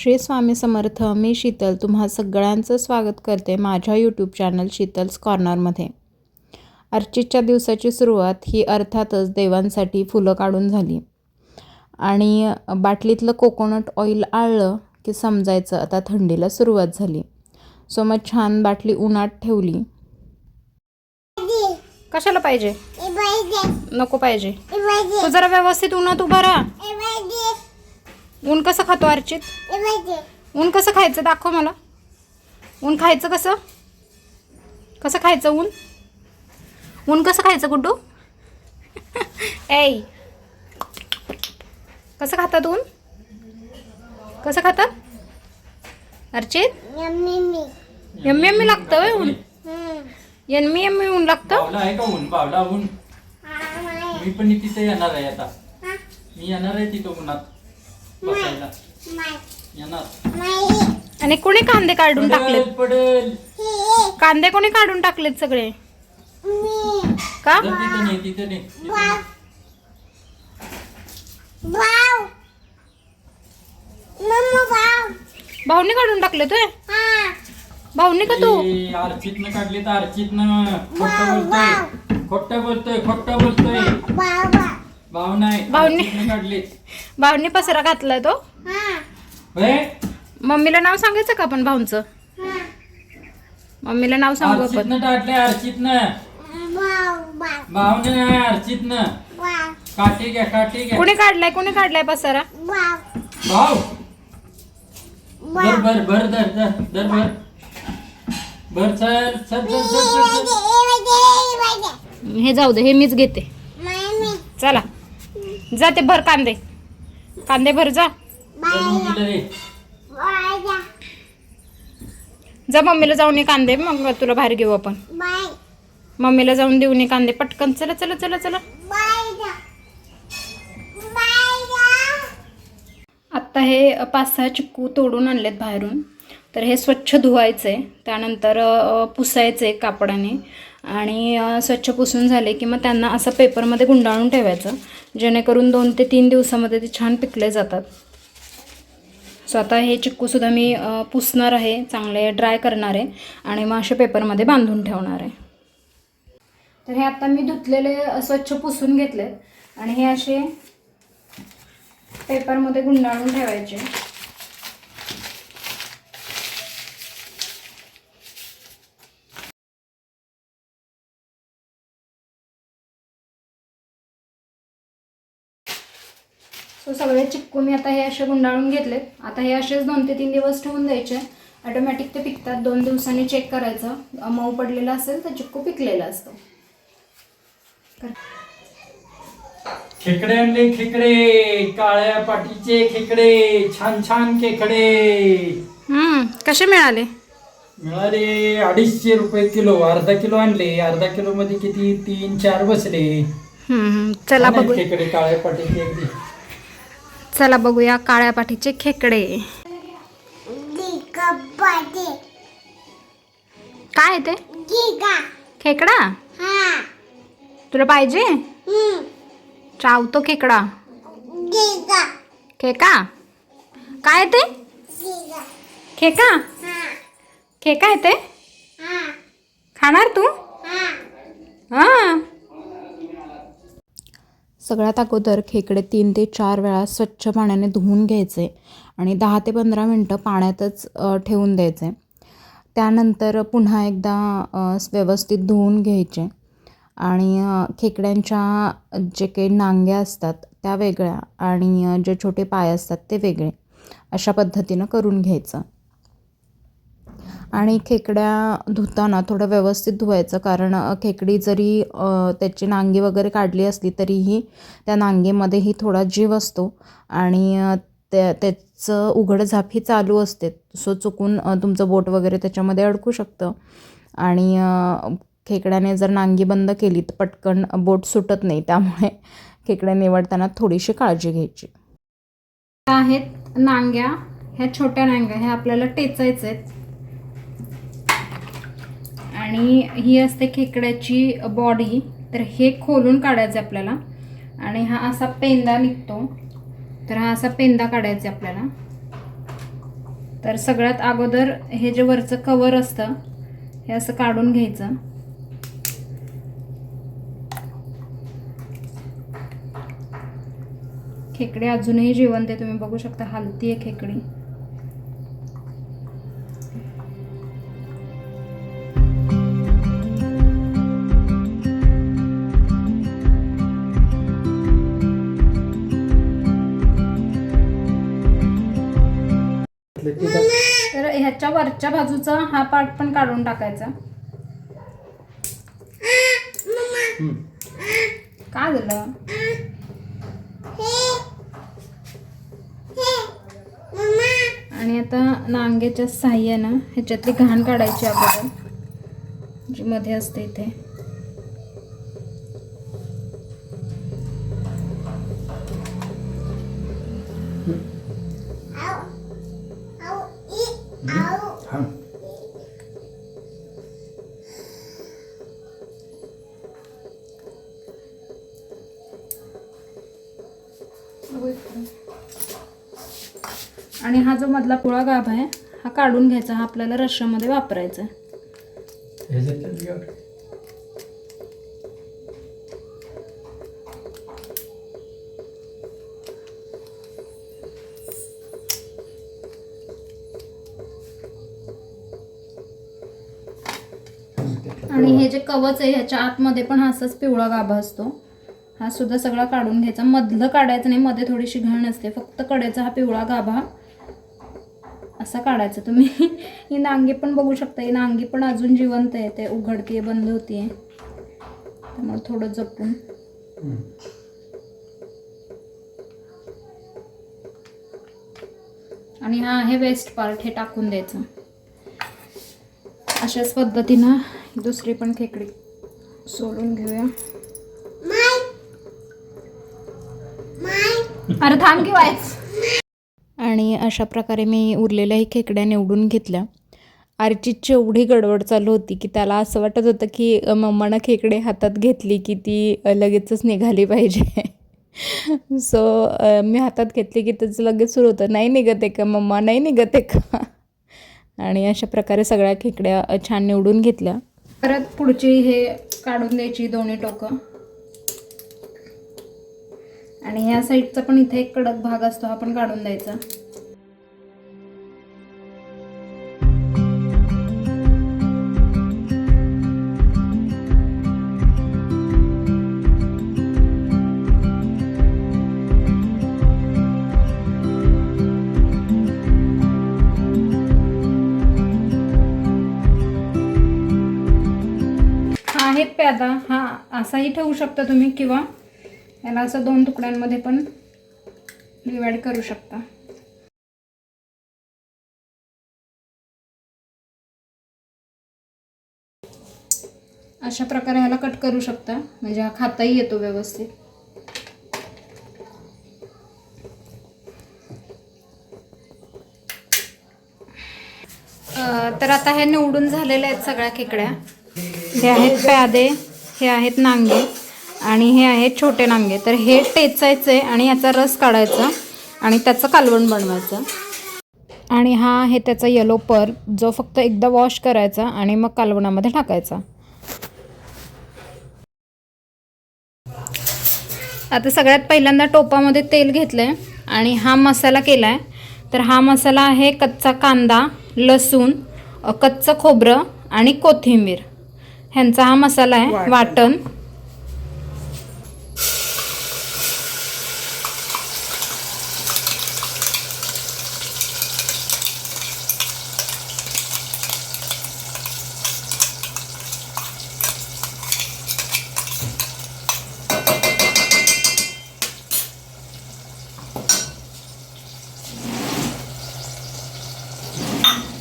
श्री स्वामी समर्थ मी शीतल तुम्हा सगळ्यांचं स्वागत करते माझ्या यूट्यूब चॅनल शीतल्स कॉर्नरमध्ये अर्चितच्या दिवसाची सुरुवात ही अर्थातच देवांसाठी फुलं काढून झाली. आणि बाटलीतलं कोकोनट ऑइल आळलं की समजायचं आता थंडीला सुरुवात झाली. सो मग छान बाटली उन्हात ठेवली. कशाला पाहिजे? नको पाहिजे. तू जरा व्यवस्थित उन्हात उभा राहा. ऊन कसं खातो अर्चित? ऊन कसं खायचं? दाखव मला. ऊन खायचं कसं? कसं खायचं ऊन? ऊन कसं खायचं गुड्डू? ऐ. कसं खातात ऊन? कसं खातात? अर्चित? यम्मी यम्मी लागतं वय ऊन? यम्मी यम्मी ऊन लागतं? आहे का ऊन? बावला ऊन. मी पण तिथे येणार आहे आता. मी येणार आहे तिथं उन्हात. बसायला. येणार. आणि कोणी कांदे काढून टाकलेत? पडेल. पडेल कांदे कोणी काढून टाकलेत सगळे? का? जर तिथे नाही तिथे नाही तिथे नाही. भाऊनी काढून टाकले तोय भाऊनी का तू? ए, अर्चितनं काढली तर अर्चितनं खोटं बोलतोय. खोटं बोलतोय खोटं बोलतोय. नाही काढली भाऊनी पसरा घातलाय तो? मम्मीला नाव सांगायचं का आपण भाऊंचं? मम्मीला नाव सांगू आपण. अर्चितनं काढले अर्चितनं भावने नाही अर्चितनं काठी घ्या काठी घ्या. कोणी काढलाय कोणी काढलाय पसारा? भाऊ. बर बर बर धर धर धर सर सर सर हे जाऊ दे हे मीच घेते. चला. जा ते भर कांदे. कांदे भर जा. जा मम्मीला जाऊन ये कांदे मग तुला बाहेर घेऊ आपण. मम्मीला जाऊन देऊन ये कांदे पटकन. चला चला चला चला. आत्ता हे पाच सहा चिक्कू तोडून आणलेत बाहेरून. तर हे स्वच्छ धुवायचे त्यानंतर पुसायचे कापडाने. आणि स्वच्छ पुसून झाले की मग त्यांना असं पेपरमध्ये गुंडाळून ठेवायचं. जेणेकरून दोन ते तीन दिवसामध्ये ते छान पिकले जातात. सो आता हे चिक्कूसुद्धा मी पुसणार आहे चांगले ड्राय करणार आहे आणि मग असे पेपरमध्ये बांधून ठेवणार आहे. तर हे आता मी धुतलेले स्वच्छ पुसून घेतले आणि हे असे पेपरमध्ये गुंडाळून ठेवायचे. सो सगळे चिक्कू मी आता हे असे गुंडाळून घेतलेत आता हे असेच दोन ते तीन दिवस ठेवून द्यायचे. ऑटोमॅटिक ते पिकतात. दोन दिवसांनी चेक करायचं. मऊ पडलेलं असेल तर चिक्कू पिकलेला असतो. खेकडे आणले खेकडे. काळ्या पाटीचे खेकडे. छान छान खेकडे. हम्म, कसे मिळाले? मिळाले अडीचशे रुपये किलो. अर्धा किलो आणले. अर्धा किलो मध्ये किती? तीन चार बसले. चला खेकडे काळ्या पाटीचे. अगदी चला बघूया काळ्या पाठीचे खेकडे. काय ते? खेकडा? तुला पाहिजे? चावतो खेकडा. खेका? काय ते? खेका? खेका आहे ते? खाणार तू? हां. सगळ्यात अगोदर खेकडे तीन ते चार वेळा स्वच्छ पाण्याने धुवून घ्यायचे आणि दहा ते पंधरा मिनटं पाण्यातच ठेवून द्यायचे. त्यानंतर पुन्हा एकदा व्यवस्थित धुवून घ्यायचे आणि खेकड्यांच्या जे काही नांग्या असतात त्या वेगळ्या आणि जे छोटे पाय असतात ते वेगळे अशा पद्धतीनं करून घ्यायचं. आणि खेकड्या धुताना थोडं व्यवस्थित धुवायचं. कारण खेकडी जरी त्याची नांगी वगैरे काढली असली तरीही त्या नांगीमध्येही थोडा जीव असतो. आणि त्या त्याचं उघडझाप ही चालू असते. सो चुकून तुमचं बोट वगैरे त्याच्यामध्ये अडकू शकतं. आणि खेकड्याने जर नांगी बंद केली तर पटकन बोट सुटत नाही. त्यामुळे खेकड्या निवडताना थोडीशी काळजी घ्यायची. आहेत नांग्या ह्या छोट्या नांग्या ह्या आपल्याला टेचायच्या आहेत आणि ही असते खेकड्याची बॉडी तर हे खोलून काढायचं आहे आपल्याला. आणि हा असा पेंदा निघतो. तर हा असा पेंदा काढायचा आहे आपल्याला. तर सगळ्यात अगोदर हे जे वरचं कवर असतं हे असं काढून घ्यायचं. खेकडे अजूनही जिवंत आहे तुम्ही बघू शकता हलती आहे खेकडी. ह्याच्या वरच्या बाजूचा हा पार्ट पण काढून टाकायचा. का झालं आणि आता नांग्याच्या साह्यानं ह्याच्यातली घाण काढायची अगोदर जी मध्ये असते इथे हा. आणि हा जो मधला पिवळा गाभ आहे हा काढून घ्यायचा हा आपल्याला रश्श्यामध्ये वापरायचा. आणि हे जे कवच आहे ह्याच्या आतमध्ये पण हा असाच पिवळा गाभा असतो. हा सुद्धा सगळा काढून घ्यायचा. मधलं काढायचं नाही मध्ये थोडीशी घाण असते. फक्त कडेचा हा पिवळा गाभा असा काढायचा. तुम्ही ही नांगी पण बघू शकता. ही नांगी पण अजून जिवंत आहे. ते उघडतीये बंद होतीये. त्यामुळे थोडं जपून. आणि हा आहे वेस्ट पार्ट हे टाकून द्यायचं. अशाच पद्धतीनं दुसरी पण खेकडी सोडून घेऊया. अरे थांब की वायच. आणि अशा प्रकारे मी उरलेल्याही खेकड्या निवडून घेतल्या. आर्चितची एवढी गडबड चालू होती की त्याला असं वाटत होतं की मम्मानं खेकडे हातात घेतली की ती लगेचच निघाली पाहिजे. सो मी हातात घेतली की त्याचं लगेच सुरू होतं. नाही निघत आहे का मम्मा? नाही निघत आहे का? आणि अशा प्रकारे सगळ्या खेकड्या छान निवडून घेतल्या. परत पुढची हे काढून द्यायची दोन्ही टोकं. आणि ह्या साईडचा पण इथे एक कडक भाग असतो हा पण काढून द्यायचा. हा हा असाही ठेवू शकता तुम्ही किंवा याला असं दोन तुकड्यांमध्ये पण डिवाइड करू शकता. अशा प्रकारे ह्याला कट करू शकता. म्हणजे हा खाताही येतो व्यवस्थित. तर आता हे निवडून झालेल्या आहेत सगळ्या खेकड्या. हे आहेत प्यादे हे आहेत नांगे आणि हे आहेत छोटे नांगे. तर हे टेचायचे आणि याचा रस काढायचा आणि त्याचं कालवण बनवायचं. आणि हा आहे त्याचा येलो पर जो फक्त एकदा वॉश करायचा आणि मग कालवणामध्ये टाकायचा. आता सगळ्यात पहिल्यांदा टोपामध्ये तेल घेतलं आहे आणि हा मसाला केला आहे तर हा मसाला आहे कच्चा कांदा लसूण कच्चं खोबरं आणि कोथिंबीर. ह्यांचा हा मसाला आहे वाटण.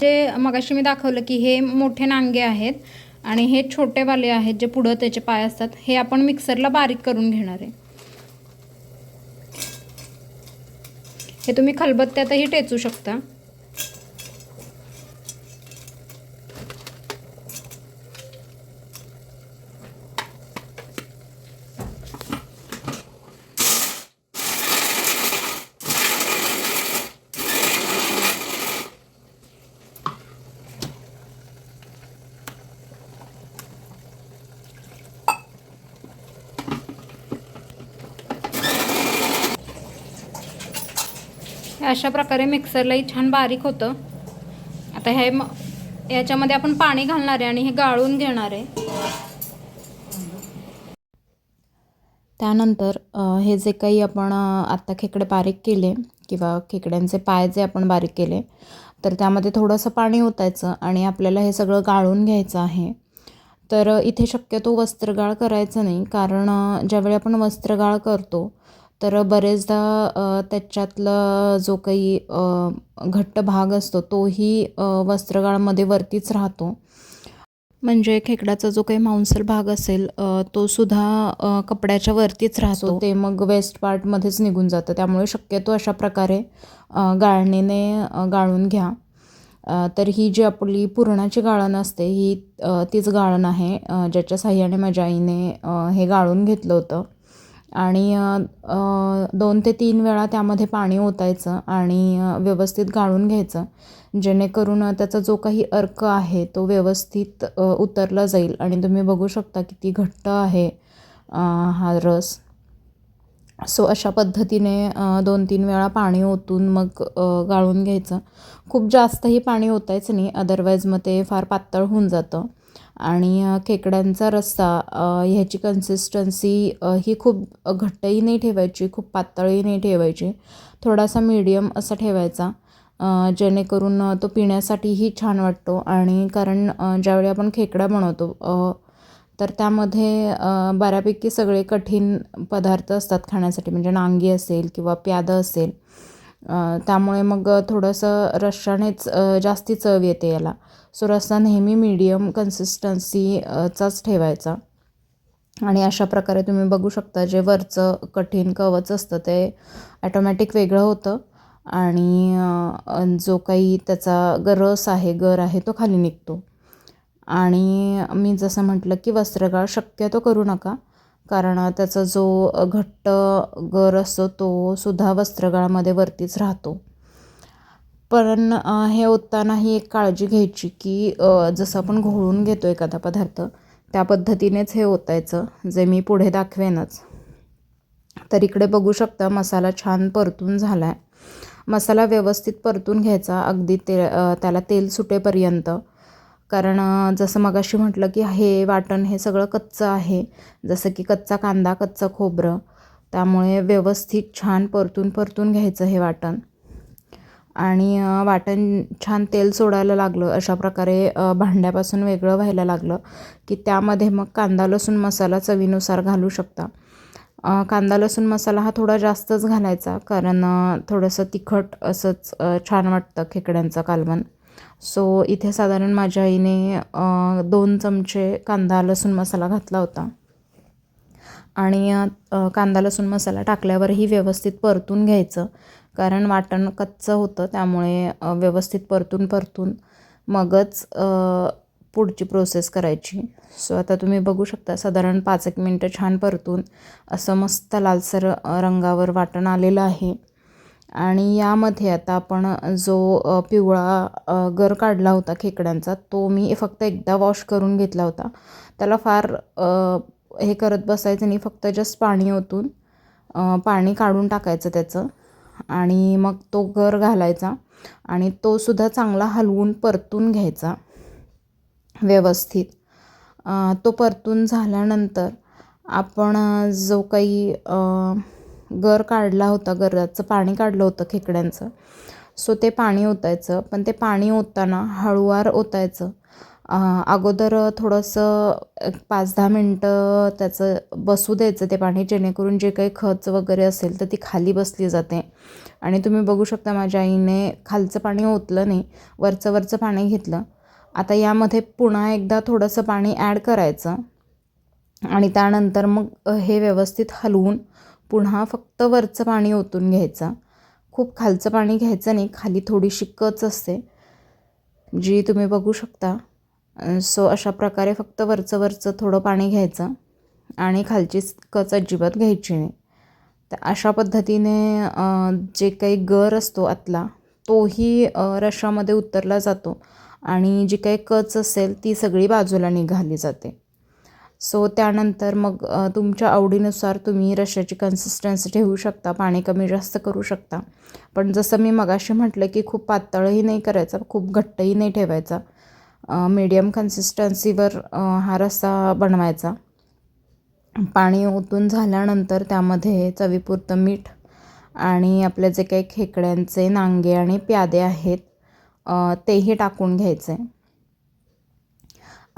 जे मगाशी मी दाखवलं की हे मोठे नांगे आहेत आणि हे छोटेवाले आहेत जे पुढं त्याचे पाय असतात हे आपण मिक्सरला बारीक करून घेणार आहे. हे तुम्ही खलबत्त्यातही टेचू शकता. अशा प्रकारे मिक्सरलाही छान बारीक होतं. आता हे म याच्यामध्ये आपण पाणी घालणार आहे आणि हे गाळून घेणार आहे. त्यानंतर हे जे काही आपण आत्ता खेकडे बारीक केले किंवा खेकड्यांचे पाय जे आपण बारीक केले तर त्यामध्ये थोडंसं पाणी ओतायचं आणि आपल्याला हे सगळं गाळून घ्यायचं आहे. तर इथे शक्यतो वस्त्रगाळ करायचं नाही कारण ज्यावेळी आपण वस्त्रगाळ करतो तर बरेचदा त्याच्यातला जो काही घट्ट भाग असतो तोही वस्त्रगाळमध्ये वरतीच राहतो. म्हणजे खेकड्याचा जो काही मांसल भाग असेल तो सुद्धा कपड्याच्या वरतीच राहतो. ते मग वेस्ट पार्टमध्येच निघून जातं. त्यामुळे शक्यतो अशा प्रकारे गाळणीने गाळून घ्या. तर ही जी आपली पुरणाची गाळण असते ही तीच गाळण आहे ज्याच्या साह्याने माझ्या आईने हे गाळून घेतलं होतं. आणि दोन ते तीन वेळा त्यामध्ये पाणी ओतायचं आणि व्यवस्थित गाळून घ्यायचं. जेणेकरून त्याचा जो काही अर्क आहे तो व्यवस्थित उतरला जाईल आणि तुम्ही बघू शकता किती घट्ट आहे हा रस. सो अशा पद्धतीने दोन तीन वेळा पाणी ओतून मग गाळून घ्यायचं. खूप जास्तही पाणी ओतायचं नाही अदरवाईज मग ते फार पातळ होऊन जातं. आणि खेकड्यांचा रस्सा ह्याची कन्सिस्टन्सी ही खूप घट्टही नाही ठेवायची खूप पातळही नाही ठेवायची. थोडासा मीडियम असा ठेवायचा जेणेकरून तो पिण्यासाठीही छान वाटतो. आणि कारण ज्यावेळी आपण खेकडा बनवतो तर त्यामध्ये बऱ्यापैकी सगळे कठीण पदार्थ असतात खाण्यासाठी. म्हणजे नांगी असेल किंवा प्यादं असेल. त्यामुळे मग थोडंसं रश्शानेच जास्त जास्ती चव येते याला. सो रस्सा नेहमी मीडियम कन्सिस्टन्सी चाच ठेवायचा. आणि अशा प्रकारे तुम्ही बघू शकता जे वरचं कठीण कवच असतं ते ॲटोमॅटिक वेगळं होतं. आणि जो काही त्याचा ग रस आहे गर आहे तो खाली निघतो. आणि मी जसं म्हटलं की वस्त्रगाळ शक्यतो करू नका. कारण त्याचा जो घट्ट गर असतो तो सुद्धा वस्त्रगाळामध्ये वरतीच राहतो. पण हे ओततानाही एक काळजी घ्यायची की जसं आपण घोळून घेतो एखादा पदार्थ त्या पद्धतीनेच हे ओतायचं जे मी पुढे दाखवेनच. तर इकडे बघू शकता मसाला छान परतून झाला आहे मसाला व्यवस्थित परतून घ्यायचा अगदी ते त्याला तेल सुटेपर्यंत. कारण जसं मगाशी म्हटलं की हे वाटण हे सगळं कच्चं आहे. जसं की कच्चा कांदा कच्चं खोबरं. त्यामुळे व्यवस्थित छान परतून परतून घ्यायचं हे वाटण. आणि वाटण छान तेल सोडायला लागलं. अशा प्रकारे भांड्यापासून वेगळं व्हायला लागलं की त्यामध्ये मग कांदा लसूण मसाला चवीनुसार घालू शकता. कांदा लसूण मसाला हा थोडा जास्तच घालायचा कारण थोडंसं तिखट असंच छान वाटतं खेकड्यांचं कालवण. सो इथे साधारण माझ्या आईने दोन चमचे कांदा लसूण मसाला घातला होता. आणि कांदा लसूण मसाला टाकल्यावरही व्यवस्थित परतून घ्यायचं. कारण वाटण कच्चं होतं त्यामुळे व्यवस्थित परतून परतून मगच पुढची प्रोसेस करायची. सो आता तुम्ही बघू शकता साधारण पाच एक मिनटं छान परतून असं मस्त लालसर रंगावर वाटण आलेलं आहे. आणि यामध्ये आता आपण जो पिवळा गर काढला होता खेकड्यांचा तो मी फक्त एकदा वॉश करून घेतला होता. त्याला फार हे करत बसायचं नाही फक्त जस्ट पाणी ओतून पाणी काढून टाकायचं त्याचं. आणि मग तो गर घालायचा आणि तो सुद्धा चांगला हलवून परतून घ्यायचा व्यवस्थित. तो परतून झाल्यानंतर आपण जो काही गर काढला होता गराचं पाणी काढलं होतं खेकड्यांचं. सो ते पाणी ओतायचं. पण ते पाणी ओतताना हळूवार ओतायचं. अगोदर थोडंसं एक पाच दहा मिनटं त्याचं बसू द्यायचं ते पाणी जेणेकरून जे काही खच वगैरे असेल तर ती खाली बसली जाते. आणि तुम्ही बघू शकता माझ्या आईने खालचं पाणी ओतलं नाही वरचं वरचं पाणी घेतलं. आता यामध्ये पुन्हा एकदा थोडंसं पाणी ॲड करायचं. आणि त्यानंतर मग हे व्यवस्थित हलवून पुन्हा फक्त वरचं पाणी ओतून घ्यायचं. खूप खालचं पाणी घ्यायचं नाही खाली थोडीशी कच असते जी तुम्ही बघू शकता. सो अशा प्रकारे फक्त वरचं वरचं थोडं पाणी घ्यायचं आणि खालची कच अजिबात घ्यायची नाही. तर अशा पद्धतीने जे काही गर असतो आतला तोही रशामध्ये उतरला जातो आणि जी काही कच असेल ती सगळी बाजूला निघाली जाते. सो त्यानंतर मग तुमच्या आवडीनुसार तुम्ही रश्श्याची कन्सिस्टन्सी ठेवू शकता पाणी कमी जास्त करू शकता. पण जसं मी मगाशी म्हटलं की खूप पातळही नाही करायचा खूप घट्टही नाही ठेवायचा. मीडियम कन्सिस्टन्सीवर हा रस्सा बनवायचा. पाणी ओतून झाल्यानंतर त्यामध्ये चवीपुरतं मीठ आणि आपले जे काही खेकड्यांचे नांगे आणि प्यादे आहेत तेही टाकून घ्यायचे.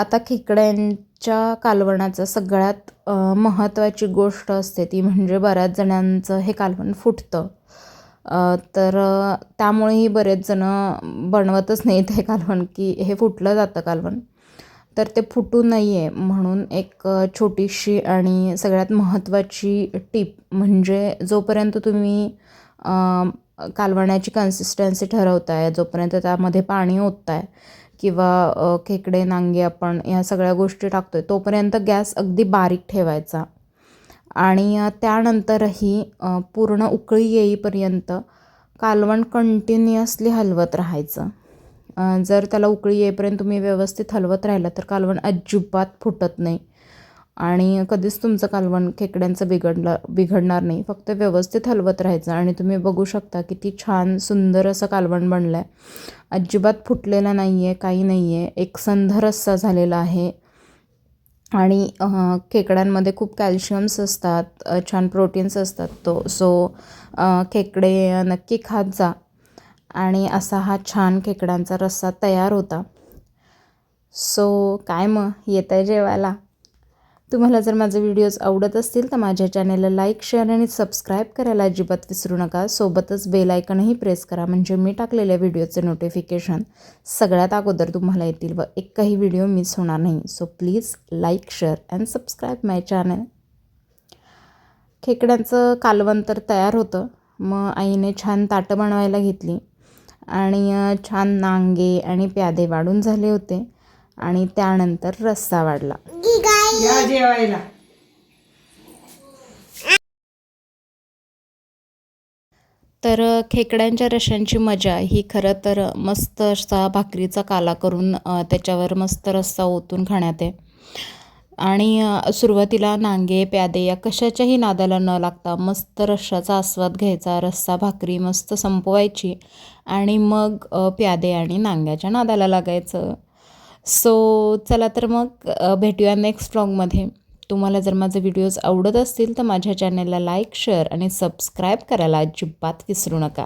आता खेकड्यांच्या कालवणाचं सगळ्यात महत्त्वाची गोष्ट असते ती म्हणजे बऱ्याच जणांचं हे कालवण फुटतं. तर त्यामुळेही बरेच जणं बनवतच नाहीत हे कालवण की हे फुटलं जातं कालवण. तर ते फुटू नये म्हणून एक छोटीशी आणि सगळ्यात महत्त्वाची टीप म्हणजे जोपर्यंत तुम्ही कालवण्याची कन्सिस्टन्सी ठरवताय जोपर्यंत त्यामध्ये पाणी ओतताय किंवा खेकडे नांगे आपण ह्या सगळ्या गोष्टी टाकतो आहे तोपर्यंत गॅस अगदी बारीक ठेवायचा. आणि त्यानंतरही पूर्ण उकळी येईपर्यंत कालवण कंटिन्युअसली हलवत राहायचं. जर त्याला उकळी येईपर्यंत तुम्ही व्यवस्थित हलवत राहिलं तर कालवण अजिबात फुटत नाही. आणि कधीच तुमचं कालवण खेकड्यांचं बिघडलं बिघडणार नाही. फक्त व्यवस्थित हलवत राहायचं आणि तुम्ही बघू शकता किती छान सुंदर असं कालवण बनलं आहे अजिबात फुटलेलं नाही आहे काही नाही आहे एक संध रस्सा झालेला आहे. आणि खेकड्यांमध्ये खूप कॅल्शियम्स असतात छान प्रोटीन्स असतात तो. सो खेकडे नक्की खात जा. आणि असा हा छान खेकड्यांचा रस्सा तयार होता. सो काय मग? येत आहे जेवायला? तुम्हाला जर माझे व्हिडिओज आवडत असतील तर माझ्या चॅनेलला लाईक शेअर आणि सबस्क्राईब करायला अजिबात विसरू नका. सोबतच बेल आयकनही प्रेस करा म्हणजे मी टाकलेल्या व्हिडिओचे नोटिफिकेशन सगळ्यात अगोदर तुम्हाला येतील व एकही व्हिडिओ मिस होणार नाही. So please like share and subscribe my channel खेकड्यांचं कालवण तर तयार होतं. मग आईने छान ताटं बनवायला घेतली आणि छान नांगे आणि प्यादे वाढून झाले होते आणि त्यानंतर रस्सा वाढला. या जेवायला. तर खेकड्यांच्या रश्यांची मजा ही खरं तर मस्त असा भाकरीचा काला करून त्याच्यावर मस्त रस्सा ओतून खाण्यात आहे. आणि सुरुवातीला नांगे प्यादे या कशाच्याही नादाला न लागता मस्त रश्शाचा आस्वाद घ्यायचा रस्सा भाकरी मस्त संपवायची आणि मग प्यादे आणि नांग्याच्या नादाला लागायचं. सो चला तर मग भेटूया नेक्स्ट व्लॉगमध्ये तुम्हाला जर माझे व्हिडिओज आवडत असतील तर माझ्या चॅनलला लाईक शेअर आणि सबस्क्राईब करायला अजिबात विसरू नका.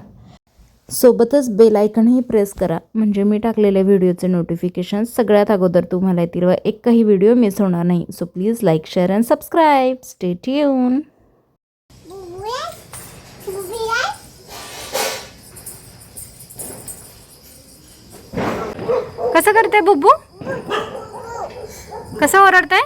सोबतच बेल आयकनही प्रेस करा. म्हणजे मी टाकलेल्या व्हिडिओचे नोटिफिकेशन सगळ्यात अगोदर तुम्हाला येतील व एकही व्हिडिओ मिस होणार नाही. So please like share and subscribe state येऊन कसं करते बुब्बू? कसं ओरडतंय?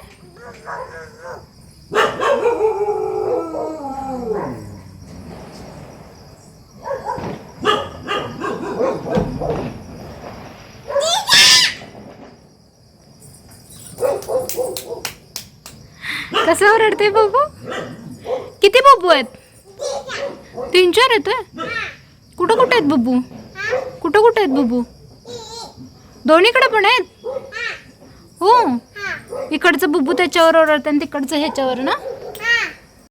कसं ओरडते बाबू? किती बुब्बू आहेत? तीन चार आहेत कुठं कुठं आहेत बुब्बू कुठं कुठं आहेत बुब्बू दोन्हीकडे पण आहेत? हो. इकडचं बुब्बू त्याच्यावर ओरडतं आणि तिकडचं ह्याच्यावर ना?